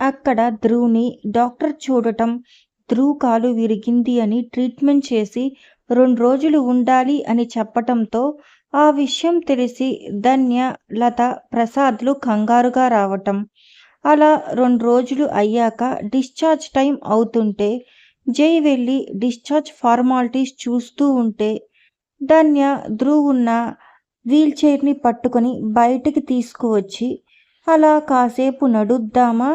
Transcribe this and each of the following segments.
అక్కడ ధ్రువుని డాక్టర్ చూడటం ధ్రువ్ కాలు విరిగింది అని ట్రీట్మెంట్ చేసి రెండు రోజులు ఉండాలి అని చెప్పటంతో ఆ విషయం తెలిసి ధన్య లత ప్రసాద్లు కంగారుగా రావటం. అలా రెండు రోజులు అయ్యాక డిశ్చార్జ్ టైం అవుతుంటే జై వెళ్ళి డిశ్చార్జ్ ఫార్మాలిటీస్ చూస్తూ ఉంటే ధన్య ధ్రువ్ ఉన్న వీల్చైర్ని పట్టుకొని బయటికి తీసుకువచ్చి అలా కాసేపు నడుద్దామా?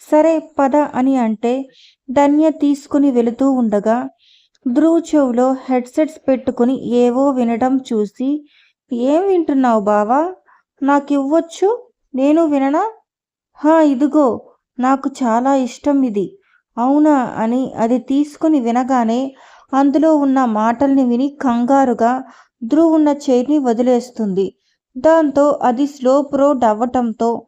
సరే పద అని అంటే ధన్య తీసుకుని వెళుతూ ఉండగా ధ్రువ్ చెవులో హెడ్సెట్స్ పెట్టుకుని ఏవో వినడం చూసి ఏం వింటున్నావు బావా? నాకు ఇవ్వచ్చు నేను విననా? హా ఇదిగో నాకు చాలా ఇష్టం ఇది. అవునా? అని అది తీసుకుని వినగానే అందులో ఉన్న మాటల్ని విని కంగారుగా ధ్రువ్ ఉన్న చైర్ని వదిలేస్తుంది. దాంతో అది స్లోప్ రోడ్ అవ్వటంతో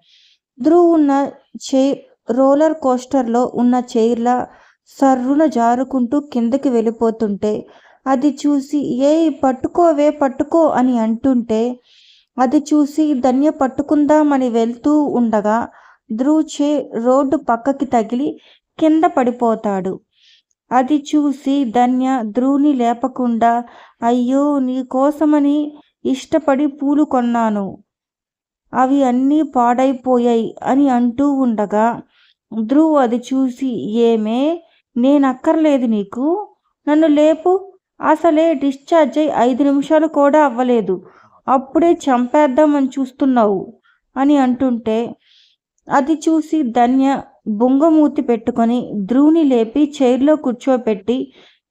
ధ్రువ్ ఉన్న చైర్ రోలర్ కోస్టర్లో ఉన్న చైర్ల సర్రున జారుకుంటూ కిందకి వెళ్ళిపోతుంటే అది చూసి ఏ పట్టుకోవే పట్టుకో అని అంటుంటే అది చూసి ధన్య పట్టుకుందామని వెళ్తూ ఉండగా ధ్రువచే రోడ్డు పక్కకి తగిలి కింద పడిపోతాడు. అది చూసి ధన్య ధ్రువుని లేపకుండా అయ్యో నీ కోసమని ఇష్టపడి పూలు కొన్నాను. అవి అన్నీ పాడైపోయాయి అని అంటూ ఉండగా ధ్రువ్ అది చూసి ఏమే? నేనక్కర్లేదు నీకు. నన్ను లేపు. అసలే డిశ్చార్జ్ అయి ఐదు నిమిషాలు కూడా అవ్వలేదు. అప్పుడే చంపేద్దామని చూస్తున్నావు అని అంటుంటే అది చూసి ధన్య బొంగమూతి పెట్టుకొని ధ్రువుని లేపి చైర్లో కూర్చోపెట్టి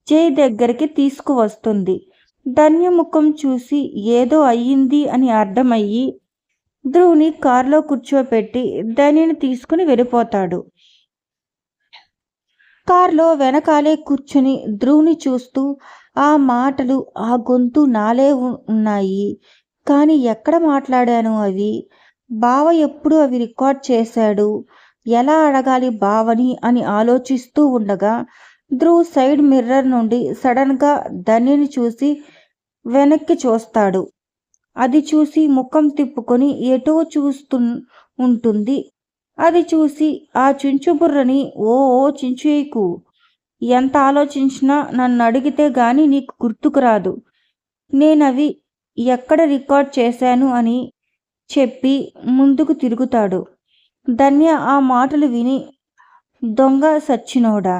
చేయి దగ్గరికి తీసుకువస్తుంది. ధన్య ముఖం చూసి ఏదో అయ్యింది అని అర్థమయ్యి ధ్రువుని కారులో కూర్చోపెట్టి దానిని తీసుకుని వెళ్ళిపోతాడు. కారులో వెనకాలే కూర్చుని ధ్రువుని చూస్తూ ఆ మాటలు ఆ గొంతు నాలే ఉన్నాయి. కానీ ఎక్కడ మాట్లాడాను అవి? బావ ఎప్పుడు అవి రికార్డ్ చేశాడు? ఎలా అడగాలి బావని అని ఆలోచిస్తూ ఉండగా ధ్రువ్ సైడ్ మిర్రర్ నుండి సడన్గా ధన్యని చూసి వెనక్కి చూస్తాడు. అది చూసి ముఖం తిప్పుకొని ఎటో చూస్తు ఉంటుంది. అది చూసి ఆ చించుబుర్రని ఓ ఓ చించేయకు ఎంత ఆలోచించినా నన్ను అడిగితే గాని నీకు గుర్తుకురాదు నేనవి ఎక్కడ రికార్డ్ చేశాను అని చెప్పి ముందుకు తిరుగుతాడు. ధన్య ఆ మాటలు విని దొంగ సచ్చినోడా?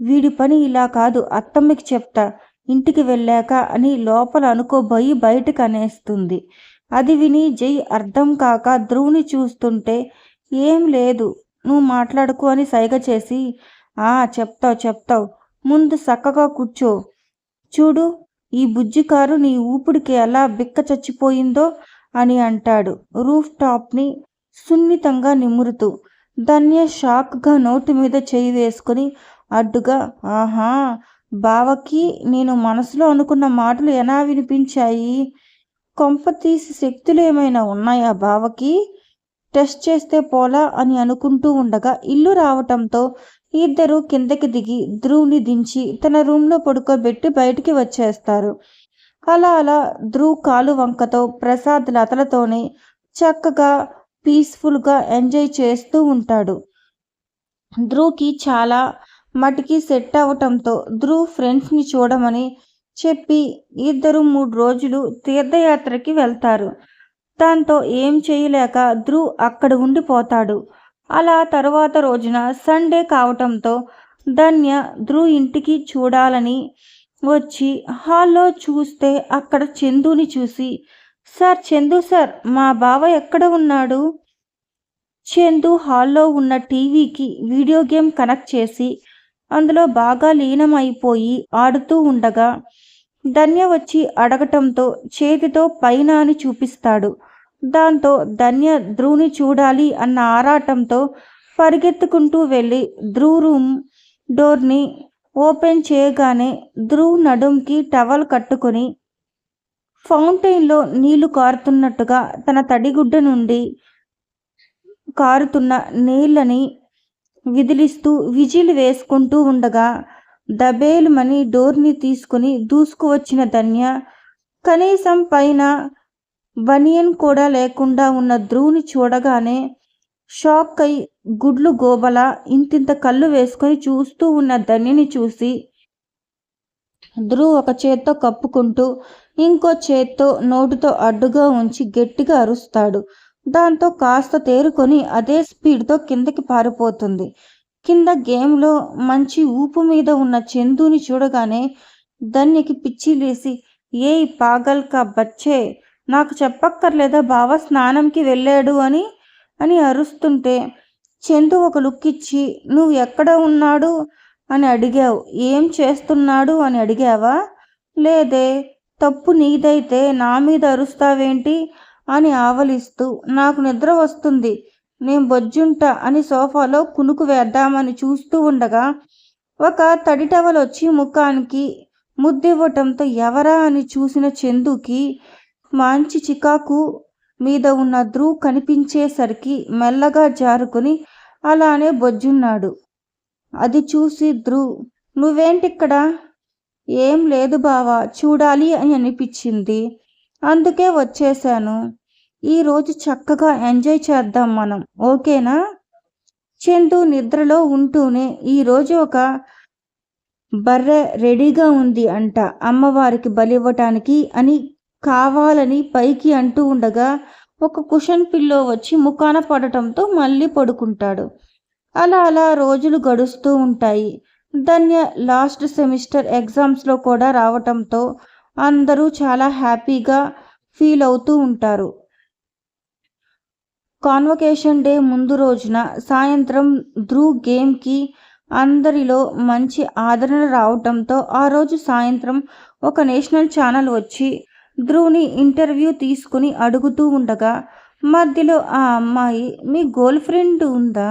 వీడి పని ఇలా కాదు అత్తమ్మకి చెప్తా. ఇంటికి వెళ్ళాక అని లోపల అనుకోబోయి బయటకు అనేస్తుంది అది విని జై అర్థం కాక ధ్రువుని చూస్తుంటే ఏం లేదు నువ్వు మాట్లాడుకు అని సైగ చేసి ఆ చెప్తావు చెప్తావు ముందు చక్కగా కూర్చో. చూడు ఈ బుజ్జి కారు నీ ఊపిడికి ఎలా బిక్క చచ్చిపోయిందో అని అంటాడు. రూఫ్ టాప్ని సున్నితంగా నిమురుతూ ధన్య షాక్గా నోటి మీద చేయి వేసుకుని అడ్డుగా ఆహా బావకి నేను మనసులో అనుకున్న మాటలు ఎలా వినిపించాయి? కొంపతీసి శక్తులు ఏమైనా ఉన్నాయా బావకి? టెస్ట్ చేస్తే పోలా అని అనుకుంటూ ఉండగా ఇల్లు రావటంతో ఇద్దరు కిందకి దిగి ధ్రువ్ని దించి తన రూమ్లో పడుకోబెట్టి బయటికి వచ్చేస్తారు. అలా అలా ధ్రువ్ కాలు వంకతో ప్రసాద్ లతలతోనే చక్కగా పీస్ఫుల్గా ఎంజాయ్ చేస్తూ ఉంటాడు. ధ్రువ్కి చాలా మటుకి సెట్ అవ్వటంతో ధ్రువ్ ఫ్రెండ్స్ని చూడమని చెప్పి ఇద్దరు మూడు రోజులు తీర్థయాత్రకి వెళ్తారు. దాంతో ఏం చేయలేక ధ్రువ్ అక్కడ ఉండిపోతాడు. అలా తరువాత రోజున సండే కావటంతో ధన్య ధ్రువ్ ఇంటికి చూడాలని వచ్చి హాల్లో చూస్తే అక్కడ చందుని చూసి సార్ చందు సార్ మా బావ ఎక్కడ ఉన్నాడు? చందు హాల్లో ఉన్న టీవీకి వీడియో గేమ్ కనెక్ట్ చేసి అందులో బాగా లీనమైపోయి ఆడుతూ ఉండగా ధన్య వచ్చి అడగటంతో చేతితో పైన అని చూపిస్తాడు. దాంతో ధన్య ధ్రువుని చూడాలి అన్న ఆరాటంతో పరిగెత్తుకుంటూ వెళ్ళి ధ్రువ్ రూమ్ డోర్ని ఓపెన్ చేయగానే ధ్రువ్ నడుంకి టవల్ కట్టుకొని ఫౌంటైన్లో నీళ్ళు కారుతున్నట్టుగా తన తడిగుడ్డ నుండి కారుతున్న నీళ్ళని విదిలిస్తూ విజిల్ వేసుకుంటూ ఉండగా దబేలుమని డోర్ని తీసుకుని దూసుకువచ్చిన ధన్య కనీసం పైన బనియన్ కూడా లేకుండా ఉన్న ధ్రువుని చూడగానే షాక్ అయి గుడ్లు గోబల ఇంతింత కళ్ళు వేసుకొని చూస్తూ ఉన్న ధన్యని చూసి ధ్రువ్ ఒక చేత్తో కప్పుకుంటూ ఇంకో చేత్తో నోటితో అడ్డుగా ఉంచి గట్టిగా అరుస్తాడు. దాంతో కాస్త తేరుకొని అదే స్పీడ్తో కిందకి పారిపోతుంది. కింద గేమ్లో మంచి ఊపు మీద ఉన్న చందుని చూడగానే ధన్యకి పిచ్చి లేసి ఏ పాగల్ కా బచ్చే నాకు చెప్పక్కర్లేదా బావ స్నానంకి వెళ్ళాడు అని అని అరుస్తుంటే చందు ఒక లుక్ ఇచ్చి నువ్వు ఎక్కడ ఉన్నాడు అని అడిగావు. ఏం చేస్తున్నాడు అని అడిగావా. లేదే తప్పు నీదైతే నా మీద అరుస్తావేంటి? అని ఆవలిస్తూ నాకు నిద్ర వస్తుంది. నేను బొజ్జుంటా అని సోఫాలో కునుకు వేద్దామని చూస్తూ ఉండగా ఒక తడి టవల్ వచ్చి ముఖానికి ముద్దివ్వటంతో ఎవరా అని చూసిన చందుకి మంచి చికాకు మీద ఉన్న ధ్రువ్ కనిపించేసరికి మెల్లగా జారుకుని అలానే బొజ్జున్నాడు. అది చూసి ధ్రువ్ నువ్వేంటిక్కడ? ఏం లేదు బావా చూడాలి అని అనిపించింది. అందుకే వచ్చేసాను. ఈరోజు చక్కగా ఎంజాయ్ చేద్దాం మనం ఓకేనా? చందు నిద్రలో ఉంటూనే ఈరోజు ఒక బర్రె రెడీగా ఉంది అంట. అమ్మవారికి బలివ్వటానికి అని కావాలని పైకి అంటూ ఉండగా ఒక కుషన్ పిల్లో వచ్చి ముఖాన పడటంతో మళ్ళీ పడుకుంటాడు. అలా అలా రోజులు గడుస్తూ ఉంటాయి. ధన్య లాస్ట్ సెమిస్టర్ ఎగ్జామ్స్లో కూడా రావటంతో అందరూ చాలా హ్యాపీగా ఫీల్ అవుతూ ఉంటారు. కాన్వకేషన్ డే ముందు రోజున సాయంత్రం ధ్రువ్ గేమ్కి అందరిలో మంచి ఆదరణ రావటంతో ఆ రోజు సాయంత్రం ఒక నేషనల్ ఛానల్ వచ్చి ధ్రువ్ని ఇంటర్వ్యూ తీసుకుని అడుగుతూ ఉండగా మధ్యలో ఆ అమ్మాయి మీ గర్ల్ ఫ్రెండ్ ఉందా?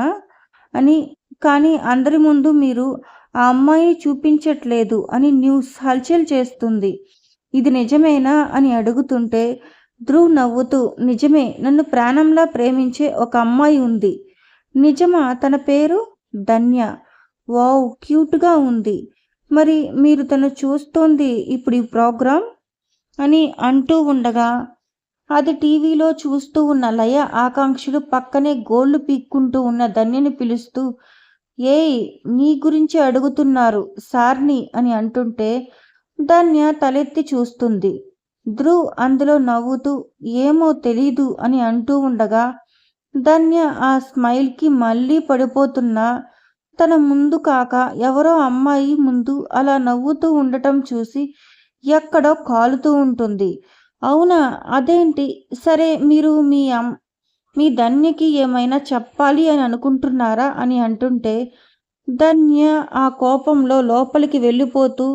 అని కానీ అందరి ముందు మీరు ఆ అమ్మాయిని చూపించట్లేదు అని న్యూస్ హల్చల్ చేస్తుంది. ఇది నిజమేనా అని అడుగుతుంటే ధ్రువ్ నవ్వుతూ నిజమే నన్ను ప్రాణంలా ప్రేమించే ఒక అమ్మాయి ఉంది. నిజమా? తన పేరు? ధన్య. వావ్ క్యూట్గా ఉంది. మరి మీరు తను చూస్తోంది ఇప్పుడు ఈ ప్రోగ్రాం అని అంటూ ఉండగా అది టీవీలో చూస్తూ ఉన్న లయ ఆకాంక్షలు పక్కనే గోళ్ళు పీక్కుంటూ ఉన్న ధన్యని పిలుస్తూ ఏయ్ నీ గురించి అడుగుతున్నారు సార్ని అని అంటుంటే ధన్య తలెత్తి చూస్తుంది. ధ్రువ్ అందులో నవ్వుతూ ఏమో తెలీదు అని అంటూ ఉండగా ధన్య ఆ స్మైల్కి మళ్ళీ పడిపోతున్నా. తన ముందు కాక ఎవరో అమ్మాయి ముందు అలా నవ్వుతూ ఉండటం చూసి ఎక్కడో కాలుతూ ఉంటుంది. అవునా? అదేంటి? సరే మీరు మీ అమ్ మీ ధన్యకి ఏమైనా చెప్పాలి అని అనుకుంటున్నారా? అని అంటుంటే ధన్య ఆ కోపంలో లోపలికి వెళ్ళిపోతూ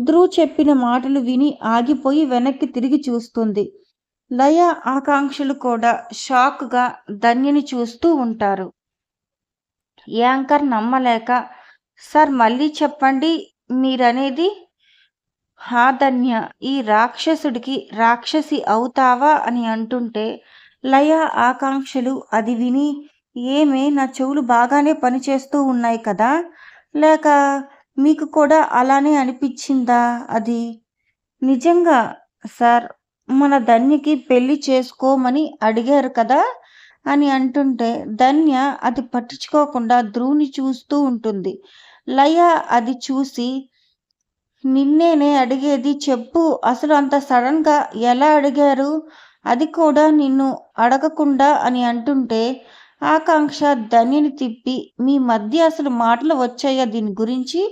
ధ్రువ్ చెప్పిన మాటలు విని ఆగిపోయి వెనక్కి తిరిగి చూస్తుంది. లయ ఆకాంక్షలు కూడా షాక్గా ధన్యని చూస్తూ ఉంటారు. యాంకర్ నమ్మలేక సార్ మళ్ళీ చెప్పండి మీరనేది? హా ధన్య ఈ రాక్షసుడికి రాక్షసి అవుతావా? అని అంటుంటే లయ ఆకాంక్షలు అది విని ఏమే నా చెవులు బాగానే పనిచేస్తూ ఉన్నాయి కదా? లేక మీకు కూడా అలానే అనిపించిందా అది? నిజంగా సార్ మన ధన్యకి పెళ్ళి చేసుకోమని అడిగారు కదా అని అంటుంటే ధన్య అది పట్టించుకోకుండా ధ్రువుని చూస్తూ ఉంటుంది. లయ అది చూసి నిన్నేనే అడిగేది చెప్పు అసలు అంత సడన్గా ఎలా అడిగారు? అది కూడా నిన్ను అడగకుండా అని అంటుంటే ఆకాంక్ష ధన్యని తిప్పి మీ మధ్య అసలు మాటలు వచ్చాయా దీని గురించి?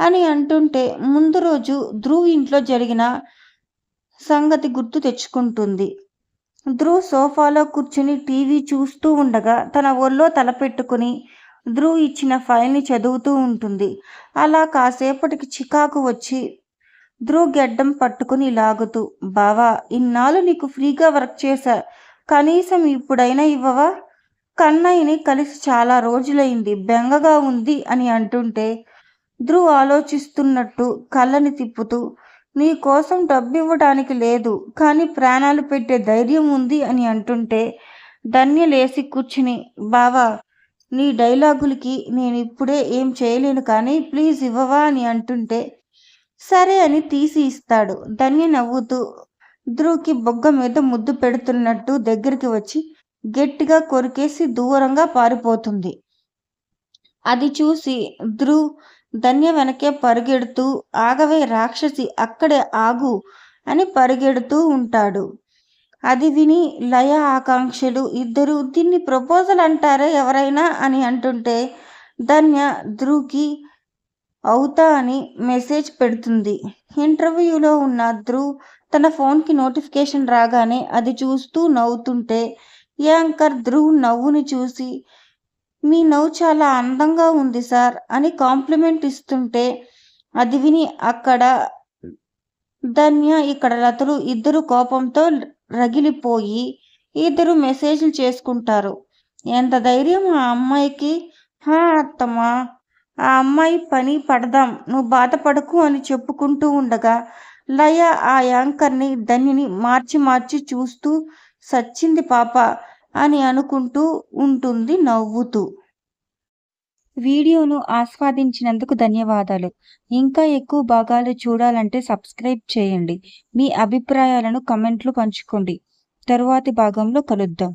అని అంటుంటే ముందు రోజు ధ్రువ్ ఇంట్లో జరిగిన సంగతి గుర్తు తెచ్చుకుంటుంది. ధ్రువ్ సోఫాలో కూర్చుని టీవీ చూస్తూ ఉండగా తన ఒళ్ళో తలపెట్టుకుని ధ్రువ్ ఇచ్చిన ఫైల్ని చదువుతూ ఉంటుంది. అలా కాసేపటికి చికాకు వచ్చి ధ్రువ్ గెడ్డం పట్టుకుని లాగుతూ బావా ఇన్నాళ్ళు నీకు ఫ్రీగా వర్క్ చేశా. కనీసం ఇప్పుడైనా ఇవ్వవా? కన్నయ్యని కలిసి చాలా రోజులైంది బెంగగా ఉంది అని అంటుంటే ధ్రువ్ ఆలోచిస్తున్నట్టు కళ్ళని తిప్పుతూ నీ కోసం డబ్బు ఇవ్వడానికి లేదు కానీ ప్రాణాలు పెట్టే ధైర్యం ఉంది అని అంటుంటే ధన్య లేసి కూర్చుని బావా నీ డైలాగులకి నేను ఇప్పుడే ఏం చేయలేను కానీ ప్లీజ్ ఇవ్వవా అని అంటుంటే సరే అని తీసి ఇస్తాడు. ధన్య నవ్వుతూ ధ్రువుకి బొగ్గ మీద ముద్దు పెడుతున్నట్టు దగ్గరికి వచ్చి గట్టిగా కొరికేసి దూరంగా పారిపోతుంది. అది చూసి ధ్రువ్ ధన్య వెనకే పరిగెడుతూ ఆగవే రాక్షసి అక్కడే ఆగు అని పరిగెడుతూ ఉంటాడు. అది విని లయ ఆకాంక్షలు ఇద్దరు దీన్ని ప్రపోజల్ అంటారే ఎవరైనా అని అంటుంటే ధన్య ధ్రువ్కి అవుతా అని మెసేజ్ పెడుతుంది. ఇంటర్వ్యూలో ఉన్న ధ్రువ్ తన ఫోన్కి నోటిఫికేషన్ రాగానే అది చూస్తూ నవ్వుతుంటే యాంకర్ ధ్రువ్ నవ్వుని చూసి మీ నవ్వు చాలా అందంగా ఉంది సార్ అని కాంప్లిమెంట్ ఇస్తుంటే అది విని అక్కడ ధన్య ఇక్కడ లతలు ఇద్దరు కోపంతో రగిలిపోయి ఇద్దరు మెసేజ్లు చేసుకుంటారు. ఎంత ధైర్యం ఆ అమ్మాయికి? హా అత్తమ్మా ఆ అమ్మాయి పని పడదాం నువ్వు బాధపడకు అని చెప్పుకుంటూ ఉండగా లయ ఆ యాంకర్ని ధన్యని మార్చి మార్చి చూస్తూ సచ్చింది పాప అని అనుకుంటూ ఉంటుంది నవ్వుతూ. వీడియోను ఆస్వాదించినందుకు ధన్యవాదాలు. ఇంకా ఎక్కువ భాగాలు చూడాలంటే సబ్స్క్రైబ్ చేయండి. మీ అభిప్రాయాలను కమెంట్లు పంచుకోండి. తరువాతి భాగంలో కలుద్దాం.